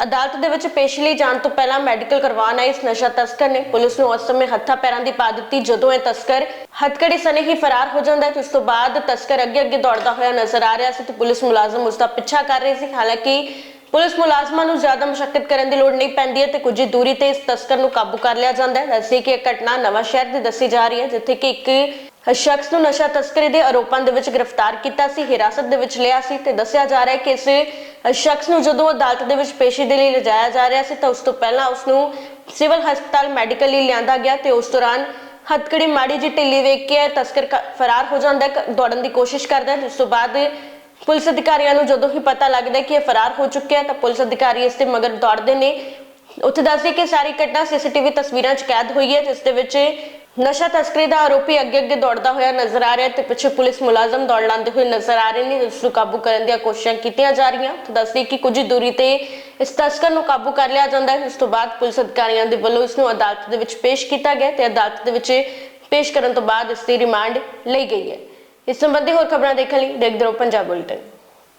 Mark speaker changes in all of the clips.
Speaker 1: ਅਦਾਲਤ ਦੇ ਵਿੱਚ ਪੇਸ਼ ਲਈ ਜਾਣ ਤੋਂ ਪਹਿਲਾਂ ਮੈਡੀਕਲ ਕਰਵਾਉਣ ਆਏ ਇਸ ਨਸ਼ਾ ਤਸਕਰ ਨੇ। ਪੁਲਿਸ ਨੂੰ ਉਸ ਸਮੇਂ ਹੱਥਾਂ ਪੈਰਾਂ ਦੀ ਪਾ ਦਿੱਤੀ, ਜਦੋਂ ਇਹ ਤਸਕਰ ਹੱਥਕੜੀ ਸਣੇ ਹੀ ਫਰਾਰ ਹੋ ਜਾਂਦਾ ਹੈ। ਤੇ ਉਸ ਤੋਂ ਬਾਅਦ ਤਸਕਰ ਅੱਗੇ ਅੱਗੇ ਦੌੜਦਾ ਹੋਇਆ ਨਜ਼ਰ ਆ ਰਿਹਾ ਸੀ ਤੇ ਪੁਲਿਸ ਮੁਲਾਜ਼ਮ ਉਸ ਦਾ ਪਿੱਛਾ ਕਰ ਰਹੀ ਸੀ। ਹਾਲਾਂਕਿ ਪੁਲਿਸ ਮੁਲਾਜ਼ਮਾਂ ਨੂੰ ਜ਼ਿਆਦਾ ਮੁਸ਼ਕਲ ਕਰਨ ਦੀ ਲੋੜ ਨਹੀਂ ਪੈਂਦੀ ਹੈ ਤੇ ਕੁਝ ਹੀ ਦੂਰੀ ਤੇ ਇਸ ਤਸਕਰ ਨੂੰ ਕਾਬੂ ਕਰ ਲਿਆ ਜਾਂਦਾ ਹੈ। ਦੱਸੀ ਕਿ ਇਹ ਘਟਨਾ ਨਵਾਂ ਸ਼ਹਿਰ ਦੀ ਦੱਸੀ ਜਾ ਰਹੀ ਹੈ, ਜਿੱਥੇ ਕਿ ਇੱਕ ਸ਼ਖਸ ਨੂੰ ਨਸ਼ਾ ਤਸਕਰੀ ਦੇ ਆਰੋਪਾਂ ਦੇ ਵਿੱਚ ਗ੍ਰਿਫਤਾਰ ਕੀਤਾ ਸੀ, ਹਿਰਾਸਤ ਦੇ ਵਿੱਚ ਲਿਆ ਸੀ ਤੇ ਦੱਸਿਆ ਜਾ ਰਿਹਾ ਹੈ ਕਿ ਇਸ ਸ਼ਖਸ ਨੂੰ ਜਦੋਂ ਅਦਾਲਤ ਦੇ ਵਿੱਚ ਪੇਸ਼ੀ ਦੇ ਲਈ ਲਿਜਾਇਆ ਜਾ ਰਿਹਾ ਸੀ ਤਾਂ ਉਸ ਤੋਂ ਪਹਿਲਾਂ ਉਸ ਨੂੰ ਸਿਵਲ ਹਸਪਤਾਲ ਮੈਡੀਕਲ ਲਈ ਲਿਆਂਦਾ ਗਿਆ ਤੇ ਉਸ ਦੌਰਾਨ ਹੱਥਕੜੀ ਮਾੜੀ ਜੀ ਢਿੱਲੀ ਵੇਖ ਕੇ ਤਸਕਰ ਕ- ਫਰਾਰ ਹੋ ਜਾਂਦਾ ਹੈ ਦੌੜਨ ਦੀ ਕੋਸ਼ਿਸ਼ ਕਰਦਾ ਹੈ। ਜਿਸ ਤੋਂ ਬਾਅਦ ਪੁਲਿਸ ਅਧਿਕਾਰੀਆਂ ਨੂੰ ਜਦੋਂ ਹੀ ਪਤਾ ਲੱਗਦਾ ਕਿ ਇਹ ਫਰਾਰ ਹੋ ਚੁੱਕਿਆ ਤਾਂ ਪੁਲਿਸ ਅਧਿਕਾਰੀ ਇਸ ਦੇ ਮਗਰ ਦੌੜਦੇ ਨੇ। ਉੱਥੇ ਦੱਸਦੇ ਕਿ ਸਾਰੀ ਘਟਨਾ ਸੀਸੀਟੀਵੀ ਤਸਵੀਰਾਂ 'ਚ ਕੈਦ ਹੋਈ ਹੈ, ਜਿਸ ਦੇ ਵਿੱਚ ਨਸ਼ਾ ਤਸਕਰੀ ਦਾ ਆਰੋਪੀ ਅੱਗੇ ਅੱਗੇ ਦੌੜਦਾ ਹੋਇਆ ਨਜ਼ਰ ਆ ਰਿਹਾ ਹੈ ਤੇ ਪਿੱਛੇ ਪੁਲਿਸ ਮੁਲਾਜ਼ਮ ਦੌੜ ਲਾਉਂਦੇ ਹੋਏ ਨਜ਼ਰ ਆ ਰਹੇ ਨੇ ਜਿਸ ਨੂੰ ਕਾਬੂ ਕਰਨ ਦੀਆਂ ਕੋਸ਼ਿਸ਼ਾਂ ਕੀਤੀਆਂ ਜਾ ਰਹੀਆਂ। ਤੇ ਦੱਸਦੇ ਕਿ ਕੁਝ ਦੂਰੀ ਤੇ ਇਸ ਤਸਕਰ ਨੂੰ ਕਾਬੂ ਕਰ ਲਿਆ ਜਾਂਦਾ ਹੈ। ਉਸ ਤੋਂ ਬਾਅਦ ਪੁਲਿਸ ਅਧਿਕਾਰੀਆਂ ਦੇ ਵੱਲੋਂ ਇਸ ਨੂੰ ਅਦਾਲਤ ਦੇ ਵਿੱਚ ਪੇਸ਼ ਕੀਤਾ ਗਿਆ ਤੇ ਅਦਾਲਤ ਦੇ ਵਿੱਚ ਪੇਸ਼ ਕਰਨ ਤੋਂ ਬਾਅਦ ਇਸ ਦੀ ਰਿਮਾਂਡ ਲਈ ਗਈ ਹੈ। ਇਸ ਸੰਬੰਧੀ ਹੋਰ ਖਬਰਾਂ ਦੇਖਣ ਲਈ ਦੇਖਦੇ ਰਹੋ ਪੰਜਾਬ ਬੁਲੇਟਿਨ।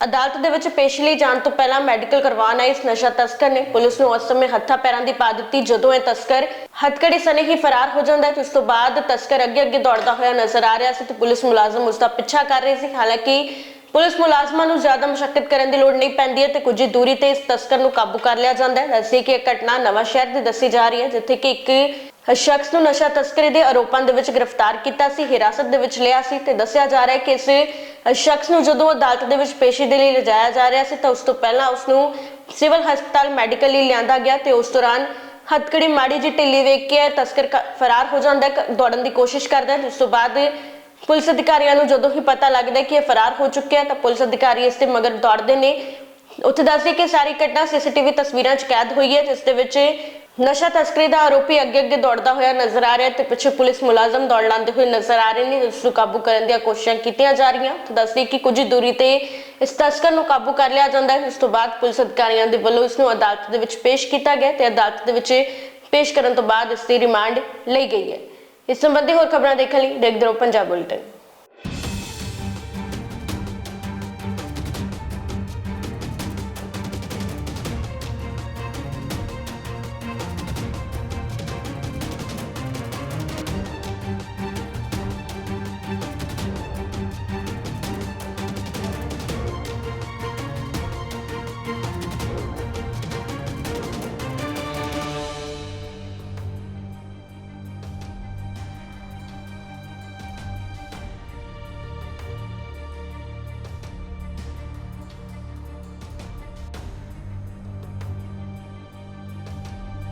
Speaker 1: ਅਦਾਲਤ ਦੇ ਵਿੱਚ ਪੇਸ਼ ਲਈ ਜਾਣ ਤੋਂ ਪਹਿਲਾਂ ਮੈਡੀਕਲ ਕਰਵਾਉਣ ਆਏ ਇਸ ਨਸ਼ਾ ਤਸਕਰ ਨੇ। ਪੁਲਿਸ ਨੂੰ ਉਸ ਸਮੇਂ ਹੱਥਾਂ ਪੈਰਾਂ ਦੀ ਪਾ ਦਿੱਤੀ, ਜਦੋਂ ਇਹ ਤਸਕਰ ਹੱਥਕੜੀ ਸਣੇ ਹੀ ਫਰਾਰ ਹੋ ਜਾਂਦਾ ਹੈ। ਤੇ ਉਸ ਤੋਂ ਬਾਅਦ ਤਸਕਰ ਅੱਗੇ ਅੱਗੇ ਦੌੜਦਾ ਹੋਇਆ ਨਜ਼ਰ ਆ ਰਿਹਾ ਸੀ ਤੇ ਪੁਲਿਸ ਮੁਲਾਜ਼ਮ ਉਸ ਦਾ ਪਿੱਛਾ ਕਰ ਰਹੀ ਸੀ। ਹਾਲਾਂਕਿ ਪੁਲਿਸ ਮੁਲਾਜ਼ਮਾਂ ਨੂੰ ਜ਼ਿਆਦਾ ਮੁਸ਼ਕਲ ਕਰਨ ਦੀ ਲੋੜ ਨਹੀਂ ਪੈਂਦੀ ਹੈ ਤੇ ਕੁਝ ਹੀ ਦੂਰੀ ਤੇ ਇਸ ਤਸਕਰ ਨੂੰ ਕਾਬੂ ਕਰ ਲਿਆ ਜਾਂਦਾ ਹੈ। ਦੱਸੀ ਕਿ ਇਹ ਘਟਨਾ ਨਵਾਂ ਸ਼ਹਿਰ ਦੀ ਦੱਸੀ ਜਾ ਰਹੀ ਹੈ, ਜਿੱਥੇ ਕਿ ਇੱਕ ਸ਼ਖਸ ਨੂੰ ਨਸ਼ਾ ਤਸਕਰੀ ਦੇ ਆਰੋਪਾਂ ਦੇ ਵਿੱਚ ਗ੍ਰਿਫਤਾਰ ਕੀਤਾ ਸੀ, ਹਿਰਾਸਤ ਦੇ ਵਿੱਚ ਲਿਆ ਸੀ ਤੇ ਦੱਸਿਆ ਜਾ ਰਿਹਾ ਹੈ ਕਿ ਇਸ ਸ਼ਖਸ ਨੂੰ ਜਦੋਂ ਅਦਾਲਤ ਦੇ ਵਿੱਚ ਪੇਸ਼ੀ ਦੇ ਲਈ ਲਿਜਾਇਆ ਜਾ ਰਿਹਾ ਸੀ ਤਾਂ ਉਸ ਤੋਂ ਪਹਿਲਾਂ ਉਸ ਨੂੰ ਸਿਵਲ ਹਸਪਤਾਲ ਮੈਡੀਕਲ ਲਈ ਲਿਆਂਦਾ ਗਿਆ ਤੇ ਉਸ ਦੌਰਾਨ ਹੱਥਕੜੀ ਮਾੜੀ ਜੀ ਢਿੱਲੀ ਵੇਖ ਕੇ ਤਸਕਰ ਫਰਾਰ ਹੋ ਜਾਂਦਾ ਹੈ ਦੌੜਨ ਦੀ ਕੋਸ਼ਿਸ਼ ਕਰਦਾ ਹੈ ਜਿਸ ਤੋਂ ਬਾਅਦ ਪੁਲਿਸ ਅਧਿਕਾਰੀਆਂ ਨੂੰ ਜਦੋਂ ਹੀ ਪਤਾ ਲੱਗਦਾ ਕਿ ਇਹ ਫਰਾਰ ਹੋ ਚੁੱਕਿਆ ਤਾਂ ਪੁਲਿਸ ਅਧਿਕਾਰੀ ਇਸ ਦੇ ਮਗਰ ਦੌੜਦੇ ਨੇ। ਉੱਥੇ ਦੱਸਦੇ ਕਿ ਸਾਰੀ ਘਟਨਾ ਸੀਸੀਟੀਵੀ ਤਸਵੀਰਾਂ 'ਚ ਕੈਦ ਹੋਈ ਹੈ, ਜਿਸ ਦੇ ਵਿੱਚ ਨਸ਼ਾ ਤਸਕਰੀ ਦਾ ਆਰੋਪੀ ਅੱਗੇ ਅੱਗੇ ਦੌੜਦਾ ਹੋਇਆ ਨਜ਼ਰ ਆ ਰਿਹਾ ਹੈ ਤੇ ਪਿੱਛੇ ਪੁਲਿਸ ਮੁਲਾਜ਼ਮ ਦੌੜ ਲਾਉਂਦੇ ਹੋਏ ਨਜ਼ਰ ਆ ਰਹੇ ਨੇ ਜਿਸ ਨੂੰ ਕਾਬੂ ਕਰਨ ਦੀਆਂ ਕੋਸ਼ਿਸ਼ਾਂ ਕੀਤੀਆਂ ਜਾ ਰਹੀਆਂ। ਤੇ ਦੱਸਦੇ ਕਿ ਕੁਝ ਦੂਰੀ ਤੇ ਇਸ ਤਸਕਰ ਨੂੰ ਕਾਬੂ ਕਰ ਲਿਆ ਜਾਂਦਾ ਹੈ। ਉਸ ਤੋਂ ਬਾਅਦ ਪੁਲਿਸ ਅਧਿਕਾਰੀਆਂ ਦੇ ਵੱਲੋਂ ਇਸ ਨੂੰ ਅਦਾਲਤ ਦੇ ਵਿੱਚ ਪੇਸ਼ ਕੀਤਾ ਗਿਆ ਤੇ ਅਦਾਲਤ ਦੇ ਵਿੱਚ ਪੇਸ਼ ਕਰਨ ਤੋਂ ਬਾਅਦ ਇਸ ਦੀ ਰਿਮਾਂਡ ਲਈ ਗਈ ਹੈ। ਇਸ ਸੰਬੰਧੀ ਹੋਰ ਖਬਰਾਂ ਦੇਖਣ ਲਈ ਦੇਖਦੇ ਰਹੋ ਪੰਜਾਬ ਬੁਲੇਟਿਨ।